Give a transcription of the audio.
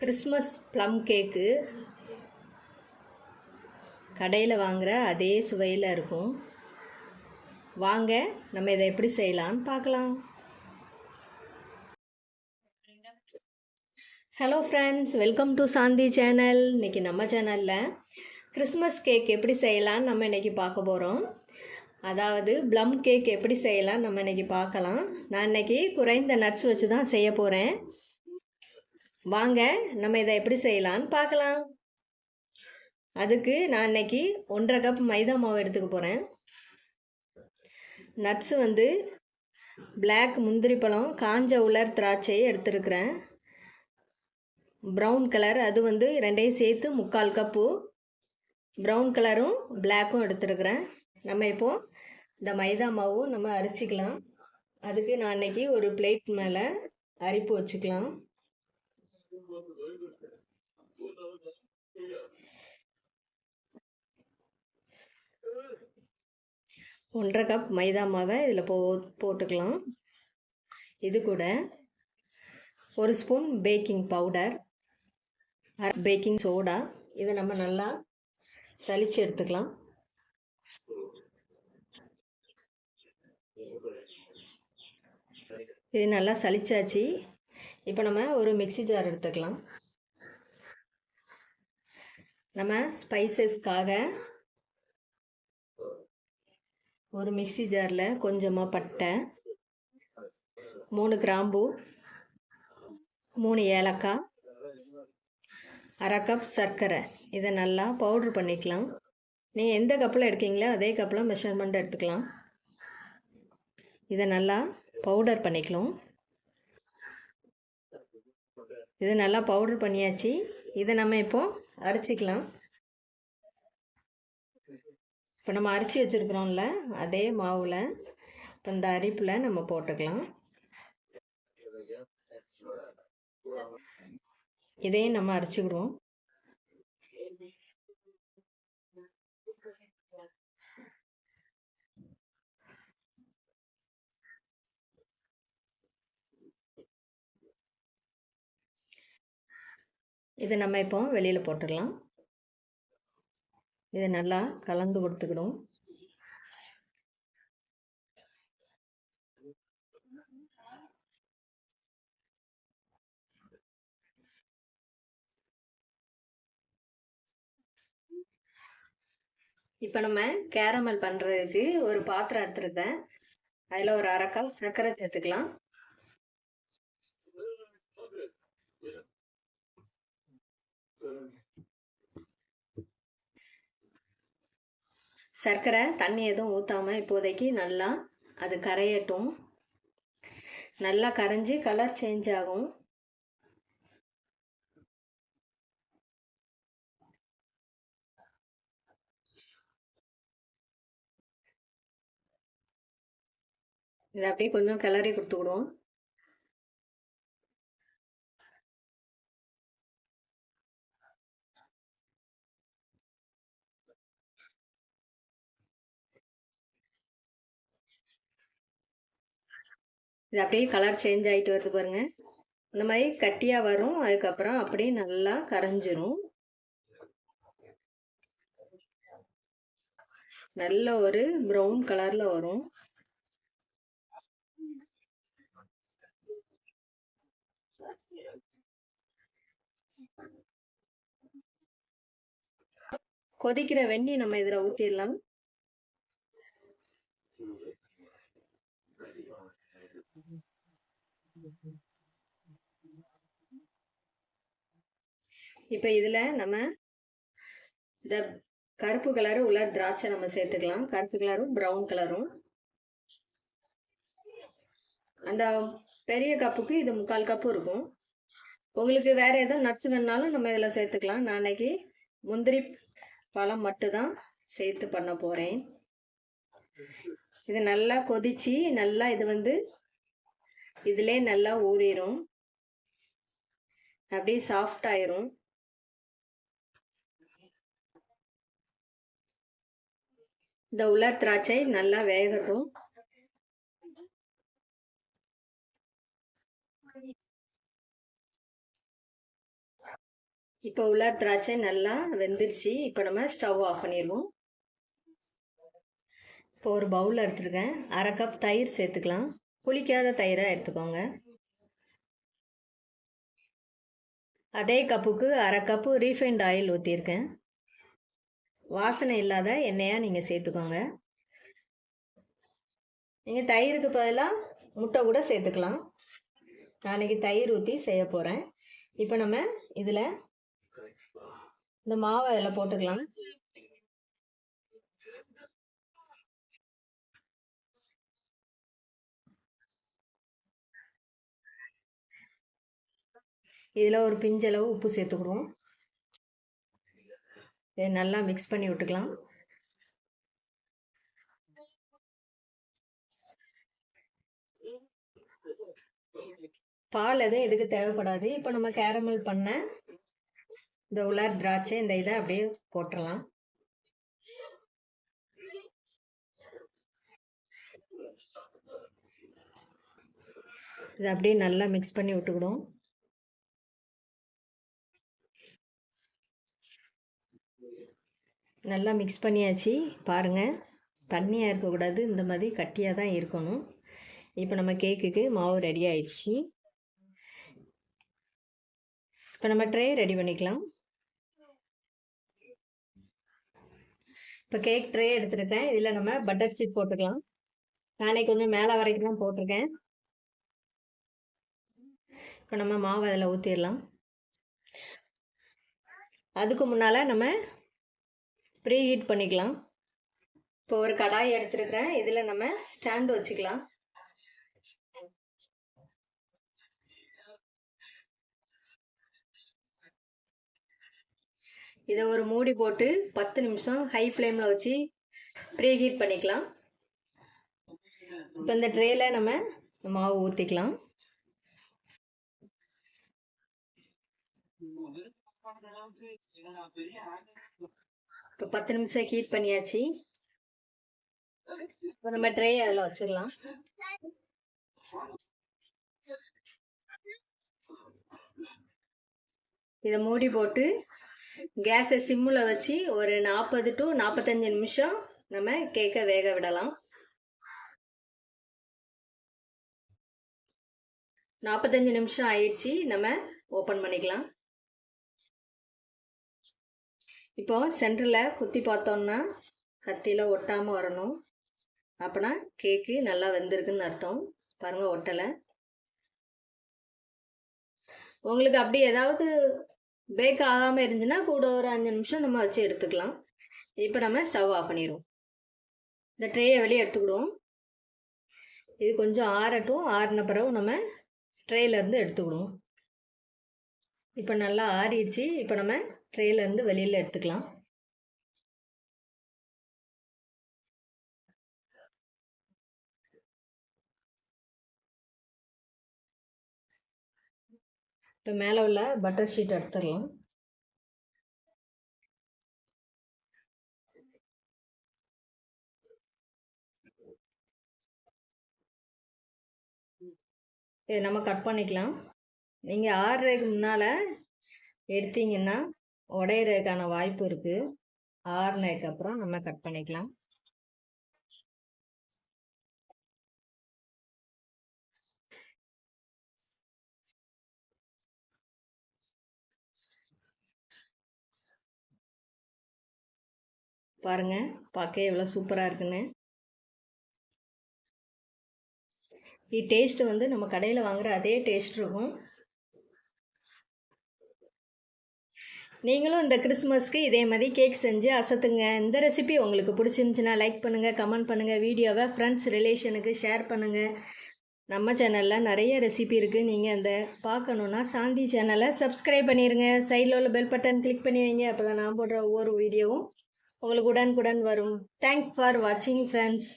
Christmas plum cake. கடையில் வாங்குகிற அதே சுவையில் இருக்கும். வாங்க நம்ம இதை எப்படி செய்யலான்னு பார்க்கலாம். Hello friends welcome to Shanthi channel இன்றைக்கி நம்ம சேனலில் கிறிஸ்மஸ் கேக் எப்படி செய்யலான்னு நம்ம இன்றைக்கி பார்க்க போகிறோம் அதாவது ப்ளம் கேக் எப்படி செய்யலாம் நம்ம இன்றைக்கி பார்க்கலாம். நான் இன்றைக்கி குறைந்த நட்ஸ் வச்சு தான் செய்ய போகிறேன் வாங்க நம்ம இதை எப்படி செய்யலான்னு பார்க்கலாம். அதுக்கு நான் இன்னைக்கு ஒன்றரை கப் மைதா மாவு எடுத்துக்க போகிறேன் நட்ஸு வந்து பிளாக் முந்திரி பழம் காஞ்ச உலர் திராட்சையை எடுத்துருக்கிறேன். ப்ரௌன் கலர் அது வந்து ரெண்டையும் சேர்த்து முக்கால் கப்பு ப்ரௌன் கலரும் பிளாக்கும் எடுத்துருக்கிறேன். நம்ம இப்போது இந்த மைதா மாவும் நம்ம அரைச்சிக்கலாம். அதுக்கு நான் இன்னைக்கு ஒரு பிளேட் மேலே அரிப்பு வச்சுக்கலாம். ஒன்றரை கப் மைதா மாவை இதில் போ போட்டுக்கலாம். இது கூட ஒரு spoon baking powder baking soda இதை நம்ம நல்லா சலிச்சு எடுத்துக்கலாம். இது நல்லா சலிச்சாச்சு இப்போ நம்ம ஒரு மிக்சி ஜார் எடுத்துக்கலாம். நம்ம ஸ்பைசஸ்க்காக ஒரு மிக்சி ஜாரில் கொஞ்சமாக பட்டை மூணு கிராம்பு மூணு ஏலக்காய் அரை கப் சர்க்கரை. இதை நல்லா பவுட்ரு பண்ணிக்கலாம். நீங்கள் எந்த கப்பில் எடுக்கீங்களோ அதே கப்பில் மெஷர்மெண்ட் எடுத்துக்கலாம். இதை நல்லா பவுடர் பண்ணிக்கலாம். இது நல்லா பவுடர் பண்ணியாச்சு. இதை நம்ம இப்போது அரைச்சிக்கலாம். இப்போ நம்ம அரைச்சி வச்சுருக்குறோம்ல அதே மாவில். இப்போ இந்த அரிப்பில் நம்ம போட்டுக்கலாம். இதையும் நம்ம அரைச்சிக்கிடுவோம். இதை நம்ம இப்போ வெளியில் போட்டுடலாம். இதை நல்லா கலந்து கொடுத்துக்கிடும் இப்போ நம்ம கேரமல் பண்ணுறதுக்கு ஒரு பாத்திரம் எடுத்துருக்கேன். அதில் ஒரு அரைக்கால் சர்க்கரை சேர்த்துக்கலாம். சர்க்கரை தண்ணி எதுவும் ஊற்றாமல் இப்போதைக்கு நல்லா அது கரையட்டும். நல்லா கரைஞ்சி கலர் சேஞ்ச் ஆகும். இதை அப்படியே கொஞ்சம் கிளறி கொடுத்துக்கிடுவோம். இது அப்படியே கலர் சேஞ்ச் ஆகிட்டு வருது பாருங்கள் இந்த மாதிரி கட்டியாக வரும். அதுக்கப்புறம் அப்படியே நல்லா கரைஞ்சிரும். நல்ல ஒரு ப்ரௌன் கலரில் வரும். கொதிக்கிற வெண்ணி நம்ம இதில் ஊற்றிடலாம் இப்போ இதில் நம்ம இந்த கருப்பு கலரு உலர் திராட்சை நம்ம சேர்த்துக்கலாம். கருப்பு கலரும் ப்ரௌன் கலரும். அந்த பெரிய கப்புக்கு இது முக்கால் கப்பு இருக்கும். உங்களுக்கு வேறு எதுவும் நட்ஸ் வேணுனாலும் நம்ம இதில் சேர்த்துக்கலாம். நான் அன்னைக்கு முந்திரி பழம் மட்டும்தான் சேர்த்து பண்ண போகிறேன் இது நல்லா கொதிச்சு நல்லா இது வந்து இதிலே நல்லா ஊறிடும் அப்படியே சாஃப்ட் ஆயிரும். இந்த உலர் திராட்சை நல்லா வேகட்டும். இப்போ உலர் திராட்சை நல்லா வெந்துருச்சு. இப்போ நம்ம ஸ்டவ் ஆஃப் பண்ணிடுவோம் இப்போ ஒரு பவுல் எடுத்துருக்கேன். அரை கப் தயிர் சேர்த்துக்கலாம். புளிக்காத தயிராக எடுத்துக்கோங்க. அதே கப்புக்கு அரை கப்பு ரீஃபைண்ட் ஆயில் ஊற்றிருக்கேன் வாசனை இல்லாத எண்ணெயாக நீங்கள் சேர்த்துக்கோங்க. நீங்கள் தயிருக்கு பதிலாக முட்டை கூட சேர்த்துக்கலாம். நாளைக்கு தயிர் ஊற்றி செய்ய போகிறேன் இப்போ நம்ம இதில் இந்த மாவை அதில் போட்டுக்கலாம். இதில் ஒரு பிஞ்சளவு உப்பு சேர்த்துக்கிடுவோம் இதை நல்லா மிக்ஸ் பண்ணி விட்டுக்கலாம். பால் எதுவும் எதுக்கு தேவைப்படாது. இப்போ நம்ம கேரமல் பண்ண இந்த உலர் திராட்சை இந்த இதை அப்படியே போட்டுடலாம் இதை அப்படியே நல்லா மிக்ஸ் பண்ணி விட்டுக்கிடும் நல்லா மிக்ஸ் பண்ணியாச்சு. பாருங்கள் தண்ணியாக இருக்கக்கூடாது. இந்த மாதிரி கட்டியாக தான் இருக்கணும். இப்போ நம்ம கேக்குக்கு மாவு ரெடி ஆயிடுச்சு. இப்போ நம்ம ட்ரே ரெடி பண்ணிக்கலாம். இப்போ கேக் ட்ரே எடுத்துருக்கேன் இதில் நம்ம பட்டர் ஸ்டிக் போட்டுக்கலாம். நானே கொஞ்சம் மேலே வரைக்கும் தான் போட்டிருக்கேன். இப்போ நம்ம மாவு அதில் ஊற்றிடலாம் அதுக்கு முன்னால் நம்ம ப்ரீ ஹீட் பண்ணிக்கலாம். இப்போ ஒரு கடாய் எடுத்துருக்கேன். இதில் நம்ம ஸ்டாண்ட் வச்சுக்கலாம். இதை ஒரு மூடி போட்டு பத்து நிமிஷம் ஹை ஃப்ளேமில் வச்சு ப்ரீ ஹீட் பண்ணிக்கலாம். இப்போ இந்த ட்ரேயில் நம்ம மாவு ஊற்றிக்கலாம் இப்போ பத்து நிமிஷம் ஹீட் பண்ணியாச்சு. இப்போ நம்ம ட்ரே அதில் வச்சிடலாம். இதை மூடி போட்டு கேஸை சிம்மில் வச்சு ஒரு நாற்பது டு நாற்பத்தஞ்சு நிமிஷம் நம்ம கேக்கை வேக விடலாம். நாற்பத்தஞ்சு நிமிஷம் ஆயிடுச்சு நம்ம ஓப்பன் பண்ணிக்கலாம். இப்போ சென்டரில் குத்தி பார்த்தோம்னா கத்தியில் ஒட்டாமல் வரணும். அப்போனா கேக்கு நல்லா வெந்திருக்குன்னு அர்த்தம். பாருங்கள் ஒட்டலை. உங்களுக்கு அப்படி ஏதாவது பேக் ஆகாமல் இருந்துச்சுன்னா கூட ஒரு அஞ்சு நிமிஷம் நம்ம வச்சு எடுத்துக்கலாம். இப்போ நம்ம ஸ்டவ் ஆஃப் பண்ணிடுவோம். இந்த ட்ரேயை வெளியே எடுத்துக்கிடுவோம். இது கொஞ்சம் ஆறட்டும். ஆறின பிறகு நம்ம ட்ரேலேருந்து எடுத்துக்கிடுவோம். இப்போ நல்லா ஆறிடுச்சு. இப்போ நம்ம ட்ரேலேருந்து வெளியில் எடுத்துக்கலாம். இப்போ மேலே உள்ள பட்டர் ஷீட் எடுத்துடலாம். இதை நம்ம கட் பண்ணிக்கலாம். நீங்கள் ஆறுரைக்கு முன்னால் எடுத்தீங்கன்னா உடையிறதுக்கான வாய்ப்பு இருக்குது ஆறுனதுக்கு அப்புறம் நம்ம கட் பண்ணிக்கலாம். பாருங்க பார்க்க எவ்வளோ சூப்பராக இருக்குன்னு. இ டேஸ்ட்டு வந்து நம்ம கடையில் வாங்குற அதே டேஸ்ட் இருக்கும். நீங்களும் இந்த கிறிஸ்மஸ்க்கு இதே மாதிரி கேக் செஞ்சு அசத்துங்க. இந்த ரெசிபி உங்களுக்கு பிடிச்சிருந்துச்சின்னா லைக் பண்ணுங்கள் கமெண்ட் பண்ணுங்கள் வீடியோவை ஃப்ரெண்ட்ஸ் ரிலேஷனுக்கு ஷேர் பண்ணுங்கள் நம்ம சேனலில் நிறைய ரெசிபி இருக்குது நீங்கள் அந்த பார்க்கணுன்னா சாந்தி சேனலை சப்ஸ்கிரைப் பண்ணிடுங்க சைடில் உள்ள பெல் பட்டன் கிளிக் பண்ணி வைங்க. அப்போ தான் நான் போடுற ஒவ்வொரு வீடியோவும் உங்களுக்கு உடனுக்குடன் வரும். தேங்க்ஸ் ஃபார் வாட்சிங் ஃப்ரெண்ட்ஸ்